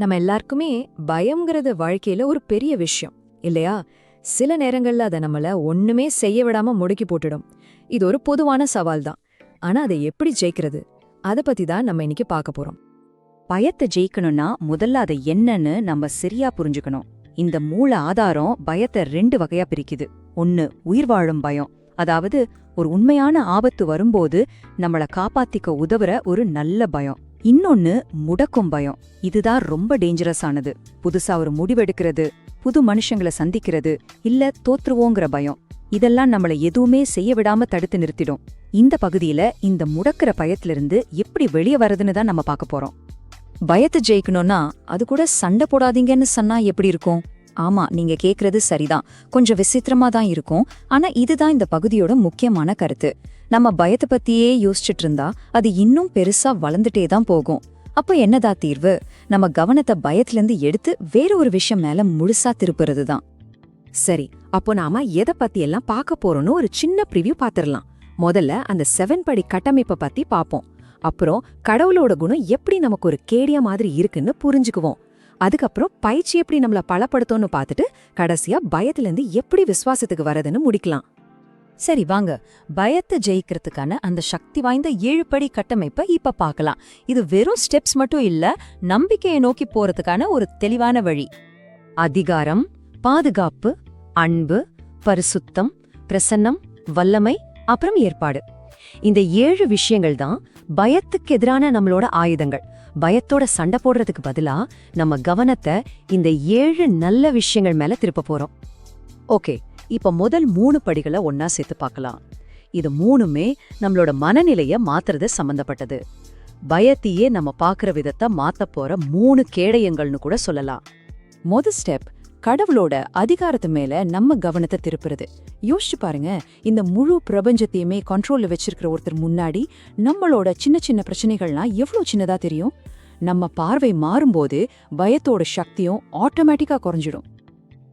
நம்ம எல்லாருக்குமே பயம்ங்கிறது வாழ்க்கையில ஒரு பெரிய விஷயம் இல்லையா? சில நேரங்கள்ல அதை நம்மள ஒண்ணுமே செய்ய விடாம முடக்கி போட்டுடும். இது ஒரு பொதுவான சவால் தான். ஆனா அதை எப்படி ஜெயிக்கிறது? அத பத்தி தான் நம்ம இன்னைக்கு பார்க்க போறோம். பயத்தை ஜெயிக்கணும்னா முதல்ல அதை என்னன்னு நம்ம சரியா புரிஞ்சுக்கணும். இந்த மூல ஆதாரம் பயத்தை ரெண்டு வகையா பிரிக்குது. ஒன்னு உயிர் வாழும் பயம். அதாவது ஒரு உண்மையான ஆபத்து வரும்போது நம்மள காப்பாத்திக்க உதவுற ஒரு நல்ல பயம். இன்னொன்னு முடக்கும் பயம். இதுதான் ரொம்ப டேஞ்சரஸ் ஆனது. புதுசா ஒரு முடிவெடுக்கிறது புது மனுஷங்களை சந்திக்கிறது இல்ல தோற்றுவோங்கிற பயம். இதெல்லாம் நம்மள எதுவுமே செய்ய விடாம தடுத்து நிறுத்திடும். இந்த பகுதியில இந்த முடக்கிற பயத்திலிருந்து எப்படி வெளியே வரதுன்னு தான் நம்ம பார்க்க போறோம். பயத்தை ஜெயிக்கணும்னா அது கூட சண்டை போடாதீங்கன்னு சொன்னா எப்படி இருக்கும்? ஆமா நீங்க கேக்குறது சரிதான். கொஞ்சம் விசித்திரமா தான் இருக்கும். ஆனா இதுதான் இந்த பகுதியோட முக்கியமான கருத்து. நம்ம பயத்தை பத்தியே யோசிச்சுட்டு இருந்தா அது இன்னும் பெருசா வளர்ந்துட்டே தான் போகும். அப்ப என்னதா தீர்வு? நம்ம கவனத்தை பயத்திலிருந்து எடுத்து வேற ஒரு விஷயம் மேல முழுசா திருப்புறது தான் சரி அப்போ நாம எதை பத்தி எல்லாம் பார்க்க போறோம்னு ஒரு சின்ன ப்ரிவியூ பாத்திரலாம் முதல்ல அந்த செவன் படி கட்டமைப்பை பத்தி பாப்போம் அப்புறம் கடவுளோட குணம் எப்படி நமக்கு ஒரு கேடியா மாதிரி இருக்குன்னு புரிஞ்சுக்குவோம். அதுக்கப்புறம் பயிற்சி எப்படி நம்மள பலப்படுத்தும்னு பார்த்துட்டு கடைசியா பயத்துல இருந்து எப்படி விசுவாசத்துக்கு வரதுன்னு முடிக்கலாம். சரி வாங்க. பயத்தை ஜெயிக்கிறதுக்கான அந்த சக்தி வாய்ந்த ஏழு படி கட்டமைப்பை இப்ப பார்க்கலாம். இது வெறும் ஸ்டெப்ஸ் மட்டும் இல்ல நம்பிக்கையை நோக்கி போறதுக்கான ஒரு தெளிவான வழி. அதிகாரம் பாதுகாப்பு அன்பு பரிசுத்தம் பிரசன்னம் வல்லமை அப்புறம் ஏற்பாடு. இந்த ஏழு விஷயங்கள் தான் பயத்துக்கு எதிரான நம்மளோட ஆயுதங்கள். பயத்தோட சண்டை போடுறதுக்கு பதிலா நம்ம கவனத்தை இந்த ஏழு நல்ல விஷயங்கள் மேல திருப்ப போறோம். ஓகே இப்ப முதல் மூணு படிகளை ஒன்னா சேர்த்து பார்க்கலாம். இது மூணுமே நம்மளோட மனநிலைய மாத்துறது சம்பந்தப்பட்டது. பயத்தையே நம்ம பார்க்குற விதத்தை மாத்தப் போற மூணு கேடயங்கள்னு கூட சொல்லலாம். மொத ஸ்டெப் கடவுளோட அதிகாரத்து மேல நம்ம கவனத்தை திருப்புறது. யோசிச்சு பாருங்க இந்த முழு பிரபஞ்சத்தையுமே கண்ட்ரோல்ல வச்சிருக்கிற ஒருத்தர் முன்னாடி நம்மளோட சின்ன சின்ன பிரச்சனைகள்லாம் எவ்வளவு சின்னதா தெரியும்? நம்ம பார்வை மாறும்போது பயத்தோட சக்தியும் ஆட்டோமேட்டிக்கா குறைஞ்சிடும்.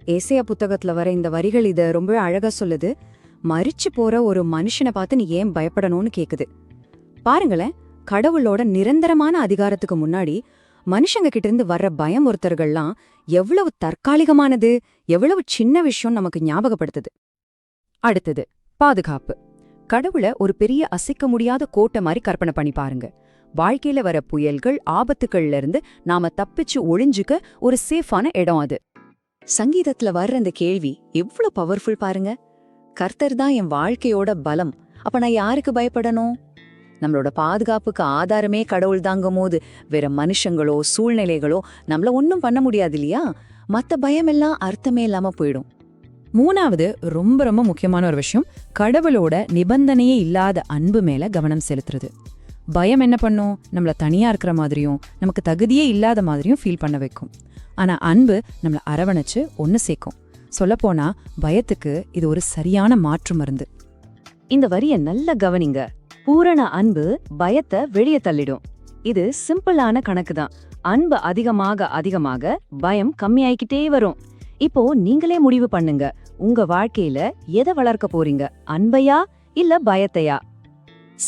ஏசையா புத்தகத்துல வர இந்த வரிகள் இத ரொம்பவே அழகா சொல்லுது. மறிச்சு போற ஒரு மனுஷனை பார்த்து நீ ஏன் பயப்படணும்னு கேக்குது. பாருங்களேன் கடவுளோட நிரந்தரமான அதிகாரத்துக்கு முன்னாடி மனுஷங்க கிட்ட இருந்து வர்ற பயம் ஒருத்தர்கள்லாம் எவ்வளவு தற்காலிகமானது எவ்வளவு சின்ன விஷயம் நமக்கு ஞாபகப்படுத்துது. அடுத்தது பாதுகாப்பு. கடவுளை ஒரு பெரிய அசைக்க முடியாத கோட்டை மாதிரி கற்பனை பண்ணி பாருங்க. வாழ்க்கையில வர புயல்கள் ஆபத்துகள்ல இருந்து நாம தப்பிச்சு ஒழிஞ்சுக்க ஒரு சேஃபான இடம் அது. சங்கீதத்துல வர்ற அந்த கேள்வி எவ்வளவு பவர்ஃபுல் பாருங்க. கர்த்தர் தான் என் வாழ்க்கையோட பலம். அப்ப நான் யாருக்கு பயப்படணும்? நம்மளோட பாதுகாப்புக்கு ஆதாரமே கடவுள் தாங்கும் போது வேற மனுஷங்களோ சூழ்நிலைகளோ நம்மள ஒன்றும் பண்ண முடியாது இல்லையா? மத்த பயமெல்லாம் அர்த்தமே இல்லாமல் போயிடும். மூணாவது ரொம்ப ரொம்ப முக்கியமான ஒரு விஷயம் கடவுளோட நிபந்தனையே இல்லாத அன்பு மேல கவனம் செலுத்துறது. பயம் என்ன பண்ணும்? நம்மளை தனியா இருக்கிற மாதிரியும் நமக்கு தகுதியே இல்லாத மாதிரியும் ஃபீல் பண்ண வைக்கும். ஆனா அன்பு நம்மளை அரவணைச்சு ஒன்று சேர்க்கும். சொல்லப்போனா பயத்துக்கு இது ஒரு சரியான மாற்று மருந்து. இந்த வரியை நல்ல கவனிங்க. பூரண அன்பு பயத்தை வெளியே தள்ளிடும். இது சிம்பிளான கணக்கு தான் அன்பு அதிகமாக அதிகமாக பயம் கம்மியாயிக்கிட்டே வரும். இப்போ நீங்களே முடிவு பண்ணுங்க. உங்க வாழ்க்கையில எதை வளர்க்க போறீங்க? அன்பையா இல்ல பயத்தையா?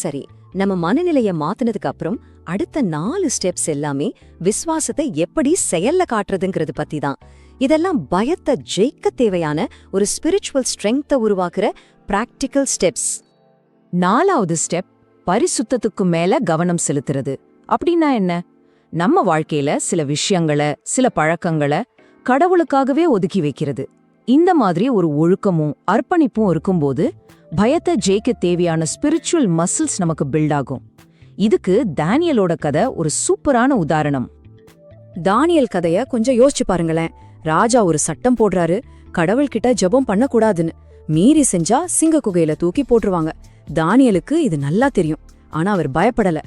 சரி நம்ம மனநிலைய மாத்துனதுக்கு அப்புறம் அடுத்த நாலு ஸ்டெப்ஸ் எல்லாமே விசுவாசத்தை எப்படி செயல்ல காட்டுறதுங்கிறது பத்தி தான் இதெல்லாம் பயத்தை ஜெயிக்க தேவையான ஒரு ஸ்பிரிச்சுவல் ஸ்ட்ரெங்த்தை உருவாக்குற பிராக்டிக்கல் ஸ்டெப்ஸ். நாலாவது ஸ்டெப் பரிசுத்தத்துக்கு மேல கவனம் செலுத்துறது. அப்படின்னா என்ன? நம்ம வாழ்க்கையில சில விஷயங்களை சில பழக்கங்களை கடவுளுக்காகவே ஒதுக்கி வைக்கிறது. இந்த மாதிரி ஒரு ஒழுக்கமும் அர்ப்பணிப்பும் இருக்கும்போது பயத்தை ஜெயிக்க தேவையான ஸ்பிரிச்சுவல் மசில்ஸ் நமக்கு பில்ட் ஆகும். இதுக்கு தானியலோட கதை ஒரு சூப்பரான உதாரணம். தானியல் கதைய கொஞ்சம் யோசிச்சு பாருங்களேன். ராஜா ஒரு சட்டம் போடுறாரு. கடவுள்கிட்ட ஜெபம் பண்ணக்கூடாதுன்னு. மீறி செஞ்சா சிங்க குகையில தூக்கி போட்டுருவாங்க. தானியலுக்கு இது நல்லா தெரியும். ஆனா அவர் பயப்படல.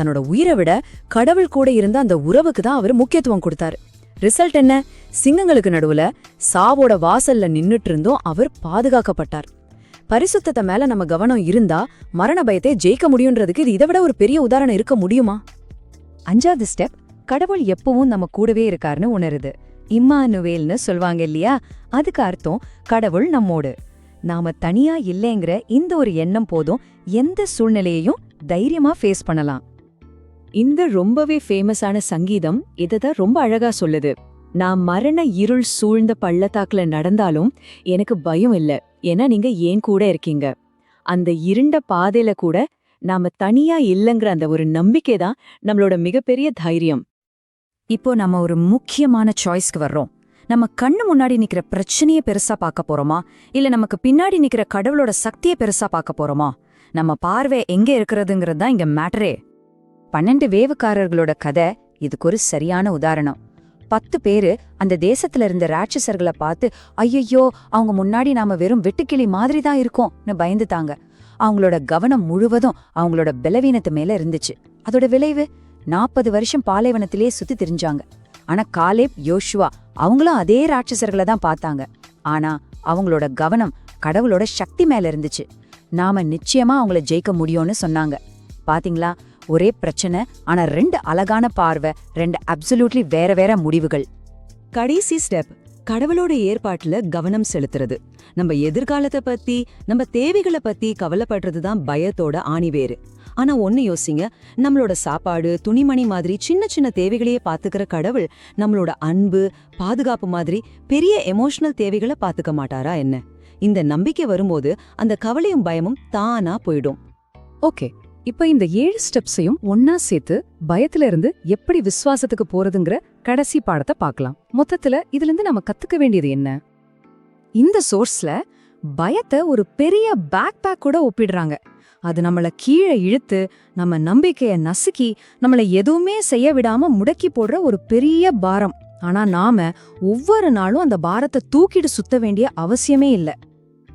தன்னோட உயிரை விட கடவுள் கூட இருந்த அந்த உறவுக்கு தான் அவர் முக்கியத்துவம் கொடுத்தாரு. ரிசல்ட் என்ன? சிங்கங்களுக்கு நடுவுல சாவோட வாசல்ல நின்னுட்டு இருந்தும் அவர் பாதுகாக்கப்பட்டார். பரிசுத்தத்தை மேல நம்ம கவனம் இருந்தா மரண பயத்தை ஜெயிக்க முடியுன்றதுக்கு இது இதை விட ஒரு பெரிய உதாரணம் இருக்க முடியுமா? அஞ்சாவது ஸ்டெப் கடவுள் எப்பவும் நம்ம கூடவே இருக்காருன்னு உணருது. இம்மானுவேல்னு சொல்வாங்க இல்லையா? அதுக்கு அர்த்தம் கடவுள் நம்மோடு. நாம தனியா இல்லைங்கிற இந்த ஒரு எண்ணம் போதும் எந்த சூழ்நிலையையும் தைரியமா ஃபேஸ் பண்ணலாம். இந்த ரொம்பவே ஃபேமஸான சங்கீதம் இததான் ரொம்ப அழகா சொல்லுது. நான் மரண இருள் சூழ்ந்த பள்ளத்தாக்குல நடந்தாலும் எனக்கு பயம் இல்ல. ஏன்னா நீங்க ஏன் கூட இருக்கீங்க. அந்த இருண்ட பாதையில கூட நாம தனியா இல்லைங்கிற அந்த ஒரு நம்பிக்கை தான் நம்மளோட மிகப்பெரிய தைரியம். இப்போ நம்ம ஒரு முக்கியமான சாய்ஸ்க்கு வர்றோம். நம்ம கண்ணு முன்னாடி நிக்கிற பிரச்சனையை பெருசா பார்க்க போறோமா? இல்ல நமக்கு பின்னாடி நிக்கிற கடவுளோட சக்தியை பெருசா பார்க்க போறோமா? நம்ம பார்வை எங்க இருக்கிறதுங்கிறது தான் இங்க மேட்டரே. பன்னெண்டு வேவுக்காரர்களோட கதை இதுக்கு ஒரு சரியான உதாரணம். பத்து பேரு அந்த தேசத்துல இருந்த ராட்சசர்களை பார்த்து ஐயையோ அவங்க முன்னாடி நாம வெறும் வெட்டுக்கிளி மாதிரி தான் இருக்கோம்னு பயந்துட்டாங்க. அவங்களோட கவனம் முழுவதும் அவங்களோட பலவீனத்து மேல இருந்துச்சு. அதோட விளைவு நாற்பது வருஷம் பாலைவனத்திலேயே சுத்தி திரிஞ்சாங்க. ஆனா காலேப் யோஷுவா அவங்களும் அதே ராட்சசர்களை தான் பார்த்தாங்க. ஆனா அவங்களோட கவனம் கடவுளோட சக்தி மேல இருந்துச்சு. நாம நிச்சயமா அவங்கள ஜெயிக்க முடியும்னு சொன்னாங்க. பாத்தீங்களா? ஒரே பிரச்சனை ஆனா ரெண்டு அழகான பார்வை ரெண்டு அப்சல்யூட்லி வேற வேற முடிவுகள். கடைசி ஸ்டெப் கடவுளோட ஏற்பாட்டுல கவனம் செலுத்துறது. நம்ம எதிர்காலத்தை பத்தி நம்ம தேவைகளை பத்தி கவலைப்படுறது தான் பயத்தோட ஆணிவேறு ஆனா ஒன்னு யோசிங்க நம்மளோட சாப்பாடு துணிமணி மாதிரி சின்ன சின்ன தேவைகளையே பாத்துக்கிற கடவுள் நம்மளோட அன்பு பாதுகாப்பு மாதிரி பெரிய எமோஷனல் தேவைகளை பாத்துக்க மாட்டாரா என்ன? இந்த நம்பிக்கை வரும்போது அந்த கவலையும் பயமும் தானா போயிடும். ஓகே இப்ப இந்த ஏழு ஸ்டெப்ஸையும் ஒன்னா சேர்த்து பயத்துல இருந்து எப்படி விசுவாசத்துக்கு போறதுங்கிற கடைசி பாடத்தை பார்க்கலாம். மொத்தத்துல இதுல இருந்து நம்ம கத்துக்க வேண்டியது என்ன? இந்த சோர்ஸ்ல பயத்தை ஒரு பெரிய பேக் பேக் கூட ஒப்பிடுறாங்க. அது நம்மளை கீழே இழுத்து நம்ம நம்பிக்கையை நசுக்கி நம்மளை எதுவுமே செய்ய விடாம முடக்கி போடுற ஒரு பெரிய பாரம். ஆனா நாம ஒவ்வொரு நாளும் அந்த பாரத்தை தூக்கிட்டு சுத்த வேண்டிய அவசியமே இல்லை.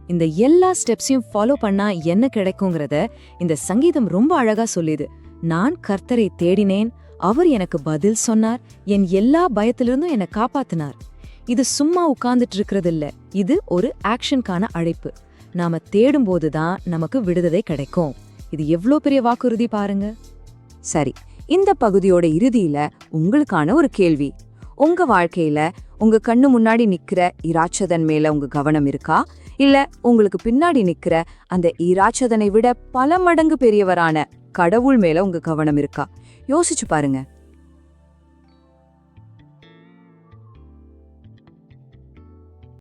இந்த எல்லா ஸ்டெப்ஸையும் ஃபாலோ பண்ணா என்ன கிடைக்குங்கிறத இந்த சங்கீதம் ரொம்ப அழகா சொல்லிது. நான் கர்த்தரை தேடினேன் அவர் எனக்கு பதில் சொன்னார் என் எல்லா பயத்திலிருந்தும் என்னை காப்பாத்தினார். இது சும்மா உட்கார்ந்துட்டு இருக்கிறது இல்ல இது ஒரு ஆக்ஷனுக்கான அழைப்பு. நாம தேடும்போது தான் நமக்கு விடுதலை கிடைக்கும். இது எவ்வளோ பெரிய வாக்குறுதி பாருங்க. சரி இந்த பகுதியோட இறுதியில உங்களுக்கான ஒரு கேள்வி. உங்க வாழ்க்கையில உங்க கண்ணு முன்னாடி நிக்கிற இராட்சதன் மேல உங்க கவனம் இருக்கா? இல்ல உங்களுக்கு பின்னாடி நிக்கிற அந்த இராட்சதனை விட பல மடங்கு பெரியவரான கடவுள் மேல உங்க கவனம் இருக்கா? யோசிச்சு பாருங்க.